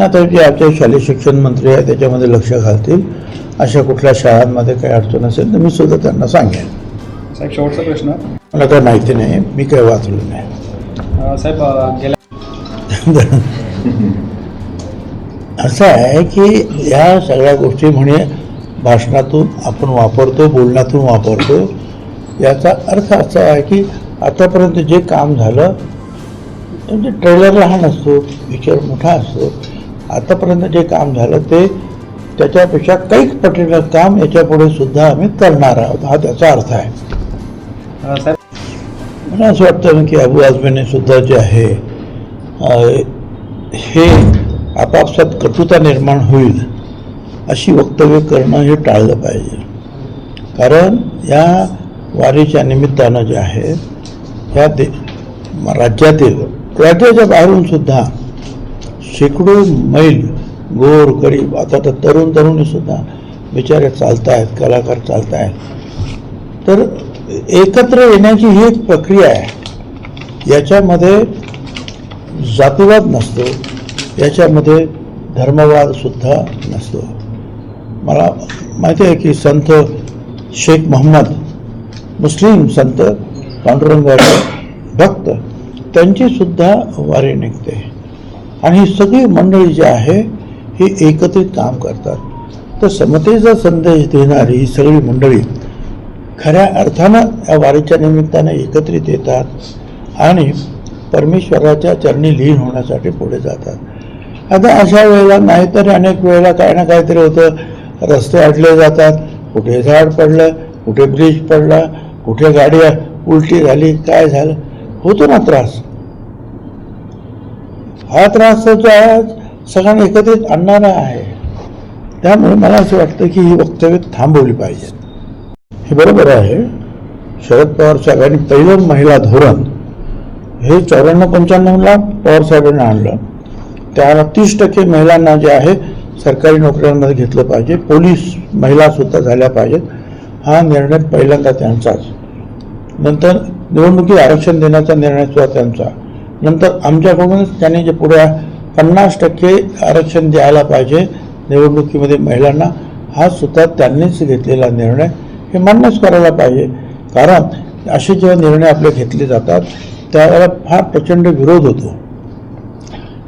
आता जे आमचे शालेय शिक्षण मंत्री आहे त्याच्यामध्ये लक्ष घालतील. अशा कुठल्या शाळांमध्ये काही अडचण असेल तर मी सुद्धा त्यांना सांगेन. साहेब शेवटचा प्रश्न. मला काही माहिती नाही मी काही वाचलं नाही. साहेब गेल्या असं आहे की या सगळ्या गोष्टी म्हणे भाषणातून आपण वापरतो बोलण्यातून वापरतो याचा अर्थ असा आहे की आतापर्यंत जे काम झालं म्हणजे ट्रेलर लहान असतो पिक्चर मोठा असतो आतापर्यंत जे काम झालं ते त्याच्यापेक्षा कैक पटीनं काम याच्यापुढे सुद्धा आम्ही करणार आहोत. हा त्याचा अर्थ आहे. मला असं वाटतं ना की अबू आझमीने सुद्धा जे आहे हे आपापसात कटुता निर्माण होईल अशी वक्तव्य करणं हे टाळलं पाहिजे. कारण या वारीच्या निमित्तानं जे आहे ह्या दे राज्यातील राज्याच्या बाहेरून सुद्धा शेकडो मैल गोर गरीब आता तर तरुण तरुणीसुद्धा बिचारे चालत आहेत कलाकार चालत आहेत तर एकत्र येण्याची ही एक प्रक्रिया आहे. याच्यामध्ये जातीवाद नसतो याच्यामध्ये धर्मवादसुद्धा नसतो. मला माहिती आहे की संत शेख मोहम्मद मुस्लिम संत पांडुरंगाचे भक्त त्यांचीसुद्धा वारी निघते. आणि ही सगळी मंडळी जी आहे ही एकत्रित काम करतात. तर समतेचा संदेश देणारी ही सगळी मंडळी खऱ्या अर्थानं या वारीच्या निमित्तानं एकत्रित येतात आणि परमेश्वराच्या चरणी लीन होण्यासाठी पुढे जातात. आता अशा वेळेला नाहीतरी अनेक वेळेला काही ना काहीतरी होतं. रस्ते अडले जातात कुठे झाड पडलं कुठे ब्रिज पडला कुठे गाडी उलटी झाली काय झालं होतो ना त्रास. हा त्रास जो आहे सगळ्यांना एकत्रित आणणारा आहे. त्यामुळे मला असं वाटतं की ही वक्तव्य थांबवली पाहिजेत हे बरोबर आहे. शरद पवार साहेबांनी पहिलं महिला धोरण हे चौऱ्याण्णव पंच्याण्णवला पवार साहेबांनी आणलं. त्याला तीस टक्के महिलांना जे आहे सरकारी नोकऱ्यांमध्ये घेतलं पाहिजे. पोलीस महिलासुद्धा झाल्या पाहिजेत. हा निर्णय पहिल्यांदा त्यांचाच. नंतर निवडणुकीत आरक्षण देण्याचा निर्णय सुद्धा त्यांचा. नंतर आमच्याकडूनच त्यांनी जे पुढे पन्नास टक्के आरक्षण द्यायला पाहिजे निवडणुकीमध्ये महिलांना हा सुद्धा त्यांनीच घेतलेला निर्णय हे मान्यच करायला पाहिजे. कारण असे जेव्हा निर्णय आपले घेतले जातात त्यावेळेला फार प्रचंड विरोध होतो.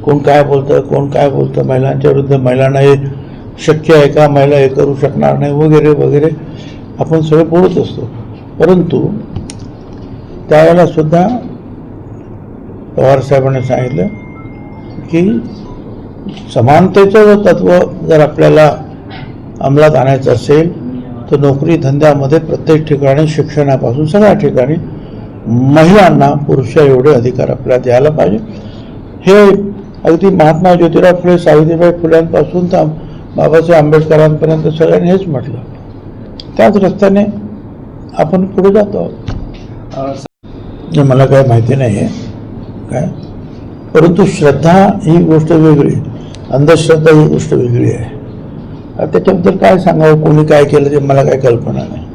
कोण काय बोलतं कोण काय बोलतं महिलांच्या विरुद्ध महिलांना हे शक्य आहे का महिला हे करू शकणार नाही वगैरे वगैरे आपण सगळे बोलत असतो. परंतु त्यावेळेला सुद्धा पवार साहेबांनी सांगितलं की समानतेचं जर तत्व जर आपल्याला अंमलात आणायचं असेल तर नोकरी धंद्यामध्ये प्रत्येक ठिकाणी शिक्षणापासून सगळ्या ठिकाणी महिलांना पुरुषा एवढे अधिकार आपल्याला द्यायला पाहिजे. हे अगदी महात्मा ज्योतिराव फुले सावित्रीबाई फुल्यांपासून तर बाबासाहेब आंबेडकरांपर्यंत सगळ्यांनी हेच म्हटलं. त्याच रस्त्याने आपण पुढे जातो. आहोत हे मला काय माहिती नाही आहे काय? परंतु श्रद्धा ही गोष्ट वेगळी. अंधश्रद्धा ही गोष्ट वेगळी आहे. आता त्याच्याबद्दल काय सांगावं? कोणी काय केलं ते मला काय कल्पना नाही.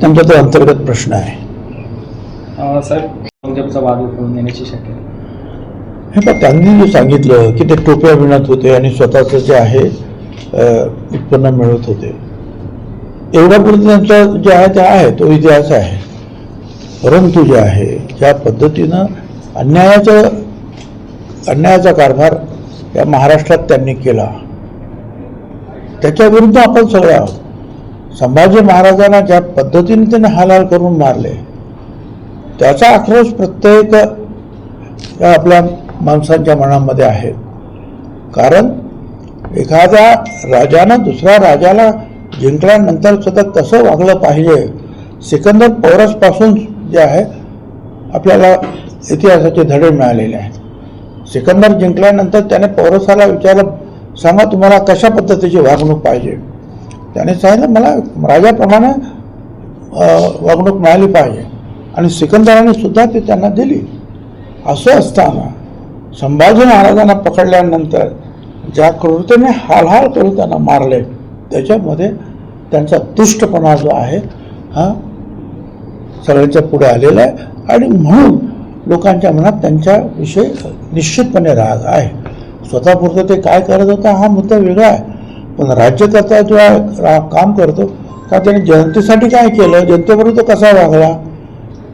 त्यांचा तो अंतर्गत प्रश्न आहे. अ, साहेब भाजपचा वाद उठवून येण्याची शक्यता हे पण त्यांनी जे सांगितलं की ते टोप्या विणत होते आणि स्वतःचं जे आहे उत्पन्न मिळवत होते. एवढ्यापुरतं त्यांचा जे आहे ते आहे तो इतिहास आहे. परंतु जे आहे ज्या पद्धतीनं अन्यायाचं अन्यायाचा कारभार या महाराष्ट्रात त्यांनी केला त्याच्या विरुद्ध आपण सगळे आहोत. संभाजी महाराजांना ज्या पद्धतीने त्याने हालाल करून मारले त्याचा आक्रोश प्रत्येक आपल्या माणसांच्या मनामध्ये आहे. कारण एखाद्या राजानं दुसऱ्या राजाला जिंकल्यानंतर सुद्धा कसं वागलं पाहिजे. सिकंदर पौरसपासून जे आहे आपल्याला इतिहासाचे धडे मिळालेले आहेत. सिकंदर जिंकल्यानंतर त्याने पौरसाला विचारलं सांगा तुम्हाला कशा पद्धतीची वागणूक पाहिजे? त्याने सांगितलं मला राजाप्रमाणे वागणूक मिळाली पाहिजे. आणि सिकंदराने सुद्धा ती त्यांना दिली. असं असताना संभाजी महाराजांना पकडल्यानंतर ज्या क्रूरतेने हालहाल करून त्यांना मारले त्याच्यामध्ये त्यांचा तुष्टपणा जो आहे हा सगळ्यांच्या पुढे आलेला आहे. आणि म्हणून लोकांच्या मनात त्यांच्याविषयी निश्चितपणे राग आहे. स्वतःपुरतं ते काय करत होता हा मुद्दा वेगळा आहे. पण राज्यकर्ता जो रा- काम करतो का त्याने जनतेसाठी काय केलं? जनतेबरोबर तो कसा वागला?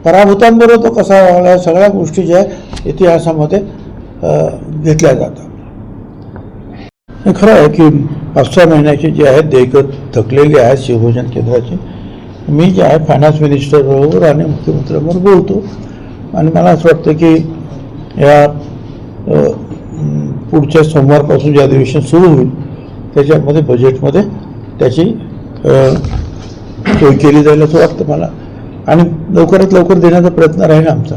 पराभूतांबरोबर तो कसा वागला? सगळ्या गोष्टी ज्या आहेत इतिहासामध्ये घेतल्या जातात. खरं आहे की पाच सहा महिन्याची जी आहेत देयकं थकलेली आहेत शिवभोजन केंद्राची. मी जे आहे फायनान्स मिनिस्टरबरोबर आणि मुख्यमंत्र्यांबरोबर बोलतो. आणि मला असं वाटतं की या पुढच्या सोमवारपासून जे अधिवेशन सुरू होईल त्याच्यामध्ये बजेटमध्ये त्याची सोय केली जाईल असं वाटतं मला. आणि लवकरात लवकर देण्याचा प्रयत्न राहील आमचा.